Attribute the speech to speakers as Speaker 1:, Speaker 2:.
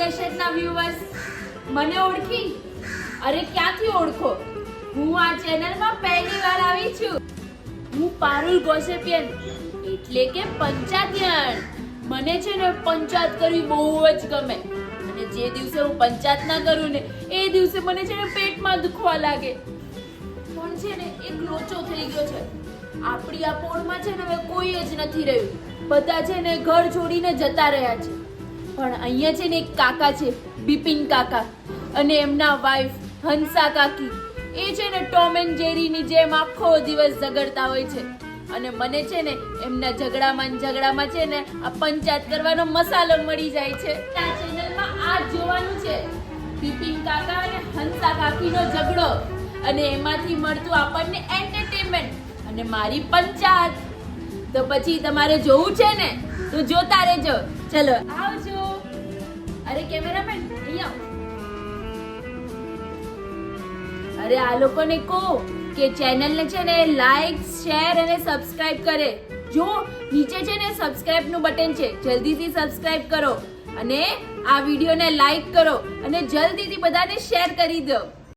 Speaker 1: દશરથના viewers મને ઓળખી? અરે ક્યાંથી ઓળખો? હું આ ચેનલમાં પહેલી વાર આવી છું. હું પારુલ ગોસેપિયન, એટલે કે પંચાયતયણ મને છે ને પંચાયત કરવી બહુ જ ગમે. અને જે દિવસે હું પંચાયત ના કરું ને, એ દિવસે મને છે ને પેટમાં દુખવા લાગે. પણ છે ને, એક લોચો થઈ ગયો છે. આપણી આ પોળમાં છે ને હવે કોઈ જ નથી રહ્યું. બધા છે ને ઘર છોડીને જતા રહ્યા છે. પણ અહીંયા છે ને એક કાકા છે, બિપિન કાકા. અને એમના વાઈફ હંસા કાકી. એ છે ને ટોમ એન્ડ જેરીની જેમ આખો દિવસ ઝઘડતા હોય છે. અને મને છે ને એમના ઝઘડામાં ઝઘડામાં છે ને આ પંચાયત કરવાનો મસાલો મળી જાય છે. આ ચેનલમાં આ જોવાનું છે. બિપિન કાકા અને હંસા કાકીનો ઝઘડો. અને એમાંથી મળતું આપણને એન્ટરટેનમેન્ટ અને મારી પંચાયત. તો પછી તમારે જોવું છે ને, તો જોતા રહેજો. ચલો, આવજો. અરે આ લોકોને કહો કે ચેનલને છે ને લાઈક શેર અને સબસ્ક્રાઇબ કરે. જો નીચે છે ને સબસ્ક્રાઇબનું બટન છે, જલ્દીથી સબસ્ક્રાઇબ કરો અને આ વિડીયોને લાઈક કરો અને જલ્દીથી બધાને શેર કરી દો.